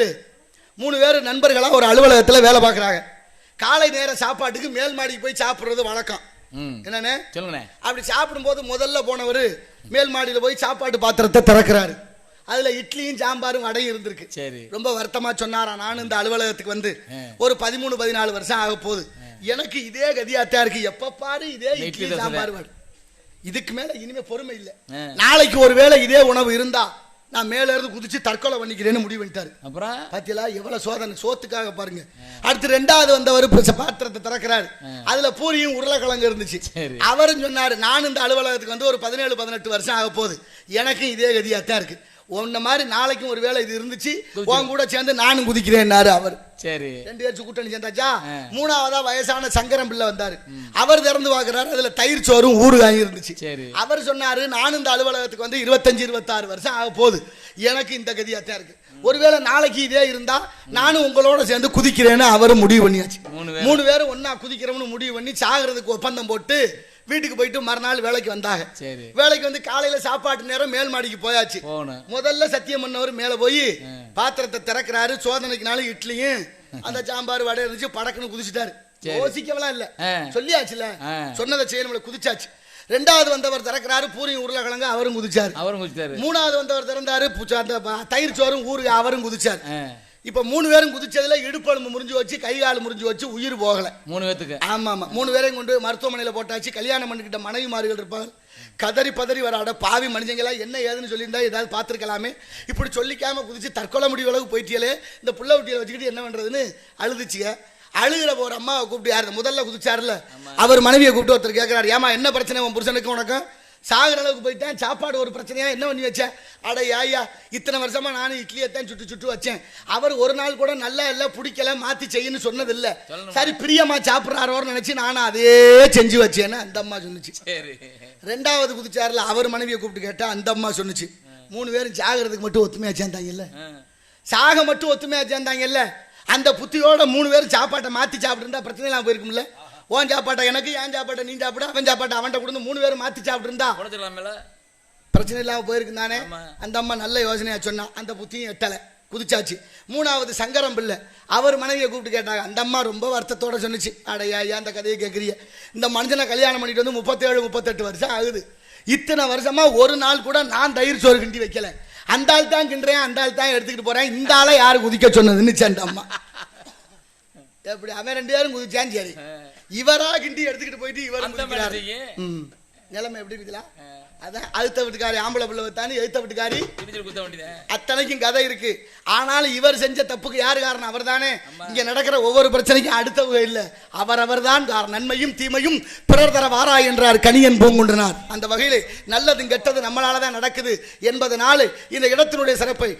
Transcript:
பேர் மூணு பேர் நண்பர்களாக ஒரு அலுவலகத்தில் வேலை பார்க்குறாங்க. காலை நேர சாப்பாட்டுக்கு மேல் மாடிக்கு போய் சாப்பிட்றது வழக்கம். என்னண்ணே? சொல்லுங்கண்ணே. அப்படி சாப்பிடும்போது முதல்ல போனவர் மேல் மாடியில் போய் சாப்பாட்டு பாத்திரத்தை திறக்கிறாரு. அதில் இட்லியும் சாம்பாரும் வடையும் இருந்திருக்கு. சரி. ரொம்ப வருத்தமா சொன்னாரா நானும் இந்த அலுவலகத்துக்கு வந்து. ஒரு பதிமூணு பதினாலு வருஷம் ஆக போகுது. எனக்கு இதே கதியாத்தான் இருக்கு. எப்ப பாரு இதே இட்லி சாம்பார். இதுக்கு மேல இனிமே பொறுமை இல்ல. நாளைக்கு ஒருவேளை இதே உணவு இருந்தா நான் மேல இருந்து குதிச்சு தற்கொலை பண்ணிக்கிறேன்னு முடிவு பண்ணிட்டாரு. அப்புறம்? பாத்தீங்களா? எவ்வளவு சோதனை சோத்துக்காக பாருங்க. அடுத்து ரெண்டாவது வந்தவர் பாத்திரத்தை திறக்கிறாரு. அதுல பூரியும் உருளைக்கிழங்கு இருந்துச்சு. அவரும் சொன்னாரு நான் இந்த அலுவலகத்துக்கு வந்து ஒரு பதினேழு பதினெட்டு வருஷம் ஆக போகுது எனக்கும் இதே கதியாத்தான் இருக்கு. உன்ன மாதிரி நாளைக்கும் ஒரு வேளை இது இருந்துச்சு உன் கூட சேர்ந்து நானும் குதிக்கிறேன்னாரு அவர். சரி. ரெண்டு பேரும் கூட்டணி சேர்ந்தாச்சா. மூணாவதா வயசான சங்கரம் பிள்ளை வந்தாரு. அவர் திறந்து பார்க்கறாரு அதுல தயிர் சோறும் ஊறுகாயும் இருந்துச்சு. அவர் சொன்னாரு நானும் இந்த அலுவலகத்துக்கு வந்து இருபத்தஞ்சு இருபத்தாறு வருஷம் ஆக போகுது எனக்கு இந்த கதியாத்தான் இருக்கு. ஒருவேளை நாளைக்கு இதே இருந்தா நானும் உங்களோட சேர்ந்து குதிக்கிறேன்னு அவரும் முடிவு பண்ணியாச்சு. மூணு பேரும். ஒண்ணா குதிக்கிறோம்னு முடிவு பண்ணி சாகிறதுக்கு ஒப்பந்தம் போட்டு வீட்டுக்கு போயிட்டு மறுநாள் வேலைக்கு வந்தாங்க. சரி. வேலைக்கு வந்து காலையில சாப்பாட்டு நேரம் மேல் மாடிக்கு போயாச்சு. முதல்ல சத்தியம் பண்ணவர் மேல போய் பாத்திரத்தை திறக்கிறாரு சோதனைக்குனாலும் இட்லியும் அந்த சாம்பார் வடை இருந்துச்சு படக்குன்னு குதிச்சுட்டாரு. யோசிக்கவெல்லாம் இல்ல. சொல்லியாச்சுல. சொன்னதை செய்யணும்ல குதிச்சாச்சு. ரெண்டாவது வந்தவர் திறக்கிறாரு பூரியும் உருளைக்கிழங்கு அவரும் குதிச்சாரு. அவரும் குடிச்சிட்டாரு மூணாவது வந்தவர் திறந்தாரு அந்த தயிர் சோறும் ஊருக்கு அவரும் குதிச்சாரு. இப்ப மூணு பேரும் குதிச்சதுல இடுப்பெலும்பு முறிஞ்சு வச்சு கை கால் முறிஞ்சு வச்சு உயிர் போகல. மூணு பேத்துக்கு. ஆமா ஆமா. மூணு பேரையும் கொண்டு மருத்துவமனையில போட்டாச்சு கல்யாணம் பண்ணிக்கிட்ட மனைவிமார்கள் இருப்பாங்க. கதறி பதறி வர அட பாவி மனுஷங்களா என்ன ஏதுன்னு சொல்லியிருந்தா ஏதாவது பார்த்துருக்கலாமே. இப்படி சொல்லிக்காம குதிச்சு தற்கொலை முடிவு அளவுக்கு போயிட்டியலே. இந்த புள்ள குட்டியை வச்சுக்கிட்டு என்ன பண்றதுன்னு அழுதுச்சுங்க. அழுகிற ஒரு அம்மாவை கூப்பிட்டு யார்? முதல்ல குதிச்சாருல அவர் மனைவியை கூப்பிட்டு ஒருத்தர் கேட்கிறாரு ஏமா என்ன பிரச்சனை உன் புருஷனுக்கு உனக்கும்? சாகுற அளவுக்கு போயிட்டேன் சாப்பாடு ஒரு பிரச்சனையா? என்ன பண்ணி வச்சேன் அட ஐயா இத்தனை வருஷமா நானும் இட்லியை தான் சுட்டு சுட்டு வச்சேன். அவர் ஒரு நாள் கூட நல்லா இல்ல பிடிக்கல மாத்தி செய்யுன்னு சொன்னது இல்ல சொல்லணும். சரி பிரியமா சாப்பிட்றாரோன்னு நினைச்சு நானும் அதே செஞ்சு வச்சேன்னு அந்த அம்மா சொன்னுச்சு. சரி. ரெண்டாவது குதிச்சாருல அவர் மனைவியை கூப்பிட்டு கேட்டா அந்த அம்மா சொன்னுச்சு. மூணு பேரும் சாகிறதுக்கு மட்டும் ஒத்துமையா சேர்ந்தாங்கல்ல. சாக மட்டும் ஒத்துமையா சேர்ந்தாங்கல்ல? அந்த புத்தியோட மூணு பேரும் சாப்பாட்டை மாத்தி சாப்பிட்டுருந்தா பிரச்சனை இல்லாம போயிருக்கும்ல? உன் சாப்பாட்டை எனக்கு என் சாப்பாட்டை நீ சாப்பிட அவன் சாப்பாட்டை அவன்கிட்ட கொடுத்து மூணு பேரும் மாத்தி சாப்பிட்டுருந்தா பிரச்சனை இல்லாம போயிருக்கு தானே. அந்த அம்மா நல்ல யோசனையா சொன்னா அந்த புத்தியும் எட்டல குதிச்சாச்சு. மூணாவது சங்கரம் பிள்ளை அவர் மனைவியை கூப்பிட்டு கேட்டாங்க. அந்த அம்மா ரொம்ப வருத்தத்தோட சொன்னுச்சு. அடையா ஏன் அந்த கதையை கேட்குறீங்க இந்த மனுஷனை கல்யாணம் பண்ணிட்டு வந்து முப்பத்தேழு முப்பத்தெட்டு வருஷம் ஆகுது. இத்தனை வருஷமா ஒரு நாள் கூட நான் தயிர் சோறு கிண்டி வைக்கல. அந்த ஆள் தான் கிண்டுறேன் அந்த ஆள் தான் எடுத்துக்கிட்டு போறேன். இந்த ஆளை யாரு குதிக்க சொன்னதுன்னு அம்மா. எப்படி? அவன் ரெண்டு பேரும் குதிச்சான் சரி. இவரா கிண்டி எடுத்துக்கிட்டு போயிட்டு இவர் நிலைமை எப்படி இருக்குதுல அதான் அழுத்த வீட்டுக்காரி ஆம்பளை பிள்ளை தானே எழுத்த வீட்டுக்காரி? அத்தனைக்கும் கதை இருக்கு. ஆனாலும் இவர் செஞ்ச தப்புக்கு யார் காரணம்? அவர் தானே இங்க நடக்கிற ஒவ்வொரு பிரச்சனைக்கும் அடுத்தவங்க இல்ல. அவர் அவர்தான் காரணம் நன்மையும் தீமையும் பிறர் தர வாரா என்றார் கணியன் பூங்குன்றனார். அந்த வகையிலே நல்லதும் கெட்டது நம்மளால தான் நடக்குது என்பதனால இந்த இடத்தினுடைய சிறப்பை